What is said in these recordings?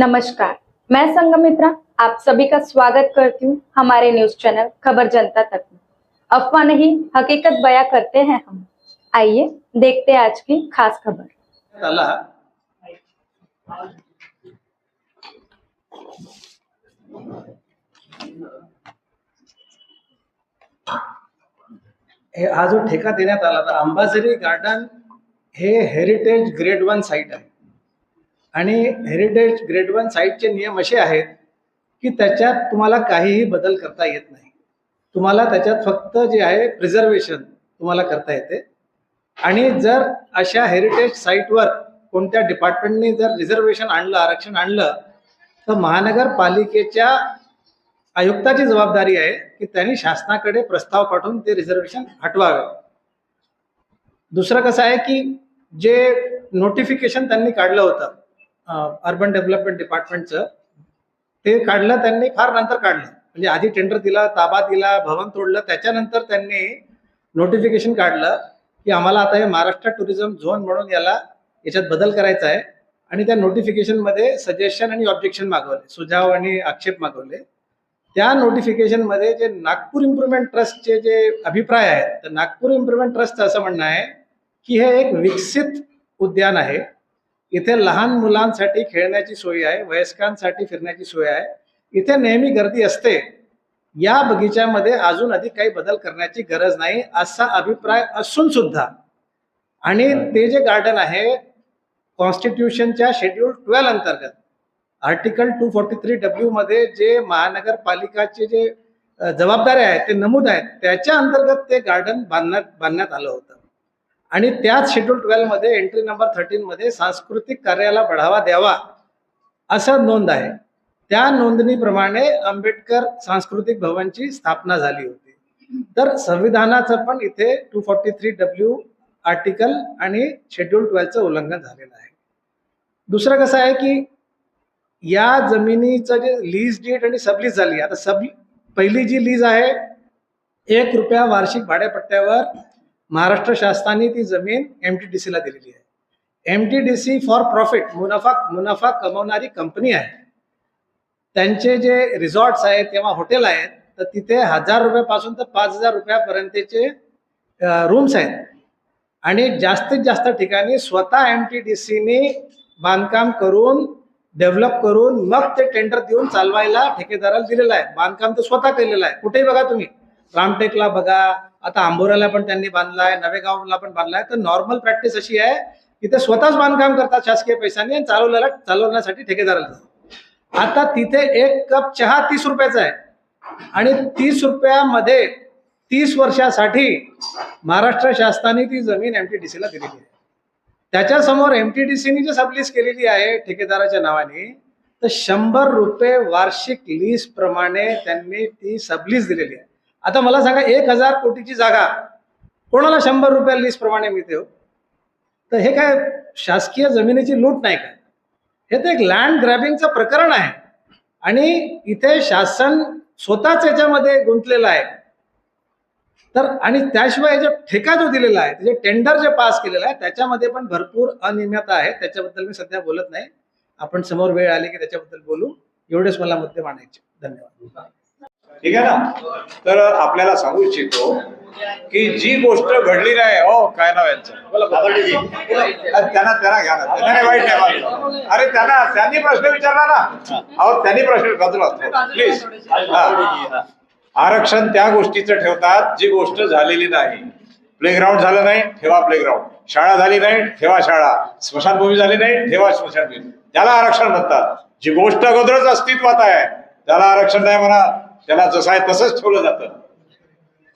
नमस्कार मैं संगमित्रा आप सभी का स्वागत करती हूँ हमारे न्यूज़ चैनल खबर जनता तक में। अफवाह नहीं हकीकत बयां करते हैं हम। आइए देखते हैं आज की खास खबर। हे हा जो ठेका देण्यात आला तर अंबाझरी गार्डन हे हेरिटेज ग्रेड वन साईट आहे. आणि हेरिटेज ग्रेड वन साईटचे नियम असे आहेत की त्याच्यात तुम्हाला काहीही बदल करता येत नाही. तुम्हाला त्याच्यात फक्त जे आहे प्रिझर्वेशन तुम्हाला करता येते. आणि जर अशा हेरिटेज साईटवर कोणत्या डिपार्टमेंटने जर रिझर्वेशन आणलं आरक्षण आणलं तर महानगरपालिकेच्या आयुक्ताची जबाबदारी आहे की त्यांनी शासनाकडे प्रस्ताव पाठवून ते रिझर्वेशन हटवावे. दुसरं कसं आहे की जे नोटिफिकेशन त्यांनी काढलं होतं अर्बन डेव्हलपमेंट डिपार्टमेंटचं ते काढलं त्यांनी फार नंतर काढलं. म्हणजे आधी टेंडर दिला ताबा दिला भवन तोडलं त्याच्यानंतर त्यांनी नोटिफिकेशन काढलं की आम्हाला आता हे महाराष्ट्र टुरिझम झोन म्हणून याला याच्यात बदल करायचा आहे. आणि त्या नोटिफिकेशनमध्ये सजेशन आणि ऑब्जेक्शन मागवले सुझाव आणि आक्षेप मागवले. त्या नोटिफिकेशनमध्ये जे नागपूर इम्प्रुव्हमेंट ट्रस्टचे जे अभिप्राय आहेत तर नागपूर इम्प्रुव्हमेंट ट्रस्टचं असं म्हणणं आहे की हे एक विकसित उद्यान आहे. इथे लहान मुलांसाठी खेळण्याची सोय आहे वयस्कांसाठी फिरण्याची सोय आहे. इथे नेहमी गर्दी असते. या बगीच्यामध्ये अजून अधिक काही बदल करण्याची गरज नाही असा अभिप्राय असून सुद्धा. आणि ते जे गार्डन आहे कॉन्स्टिट्यूशनच्या शेड्यूल ट्वेल्व अंतर्गत. Article two forty three W मध्ये जे महानगरपालिकाचे जे जबाबदाऱ्या आहेत ते नमूद आहेत त्याच्या अंतर्गत ते गार्डन बांधण्यात बांधण्यात आलं होतं. आणि त्याच शेड्यूल ट्वेल्वमध्ये एंट्री नंबर थर्टीन मध्ये सांस्कृतिक कार्याला बढावा द्यावा असा नोंद आहे. त्या नोंदणीप्रमाणे आंबेडकर सांस्कृतिक भवनची स्थापना झाली होती. तर संविधानाचं पण इथे two forty three W article आणि शेड्यूल ट्वेल्वचं उल्लंघन झालेलं आहे. दुसरं कसं आहे की या जमिनीचं जे लीज डेट आणि सबलीज झाली आता सब पहिली जी लीज आहे एक रुपया वार्षिक भाड्यापट्ट्यावर महाराष्ट्र शासनाने ती जमीन एम टी डी सीला दिलेली आहे. M T D C for profit मुनाफा मुनाफा कमवणारी कंपनी आहे. त्यांचे जे रिसॉर्ट्स आहेत किंवा हॉटेल आहेत तर तिथे हजार रुपयापासून तर पाच हजार रुपयापर्यंतचे रूम्स आहेत. आणि जास्तीत जास्त ठिकाणी स्वतः एम टी डी सीने बांधकाम करून डेव्हलप करून मग ते टेंडर देऊन चालवायला ठेकेदाराला दिलेलं आहे. बांधकाम तर स्वतः केलेलं आहे. कुठेही बघा तुम्ही. रामटेकला बघा आता आंबोऱ्याला पण त्यांनी बांधलाय नवेगावला पण बांधलाय. तर नॉर्मल प्रॅक्टिस अशी आहे की ते स्वतःच बांधकाम करतात शासकीय पैशाने आणि चालवल्याला चालवण्यासाठी ठेकेदाराला आता तिथे एक कप चहा तीस रुपयाचा आहे. आणि तीस रुपयामध्ये तीस वर्षासाठी महाराष्ट्र शासनाने ती जमीन एमटीडीसीला दिलेली आहे. त्याच्यासमोर एमटीडीसीने जी सबलीस केलेली आहे ठेकेदाराच्या नावाने तर शंभर रुपये वार्षिक लीज प्रमाणे त्यांनी ती सबलीस दिलेली आहे. आता मला सांगा एक हजार कोटीची जागा कोणाला शंभर रुपया लिस्टप्रमाणे प्रमाणे मिळते हो? तर हे काय शासकीय जमिनीची लूट नाही काय हे तर एक लँड ग्रॅबिंगचं प्रकरण आहे. आणि इथे शासन स्वतःच याच्यामध्ये गुंतलेलं आहे. तर आणि त्याशिवाय जो ठेका जो दिलेला आहे जे टेंडर जे पास केलेलं आहे त्याच्यामध्ये पण भरपूर अनियमितता आहे. त्याच्याबद्दल मी सध्या बोलत नाही. आपण समोर वेळ आली की त्याच्याबद्दल बोलू. एवढेच मला मुद्दे मांडायचे. धन्यवाद. ठीक आहे ना? तर आपल्याला सांगू इच्छितो की जी गोष्ट घडली नाही हो काय नाव यांचं? त्यांना त्यांना घ्या ना. त्यांना वाईट नाही. अरे त्यांना त्यांनी प्रश्न विचारला ना. अहो त्यांनी प्रश्न बाजूला प्लीज आरक्षण त्या गोष्टीचं ठेवतात जी गोष्ट झालेली नाही. प्लेग्राऊंड झालं नाही ठेवा प्लेग्राऊंड शाळा झाली नाही ठेवा शाळा. स्मशानभूमी झाली नाही ठेवा स्मशानभूमी. त्याला आरक्षण म्हणतात. जी गोष्ट अगोदरच अस्तित्वात आहे त्याला आरक्षण नाही म्हणा. त्याला जसं आहे तसंच ठेवलं जातं.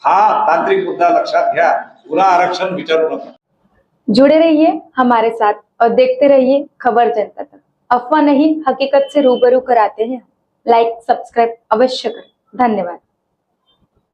हा तांत्रिक मुद्दा लक्षात घ्या. पुन्हा आरक्षण विचारू नका. जुड़े रहिए हमारे साथ. और देखते रहिए खबर जनता तक. अफवाह नहीं हकीकत से रूबरू कराते हैं लाइक सब्सक्राइब अवश्य करें. धन्यवाद.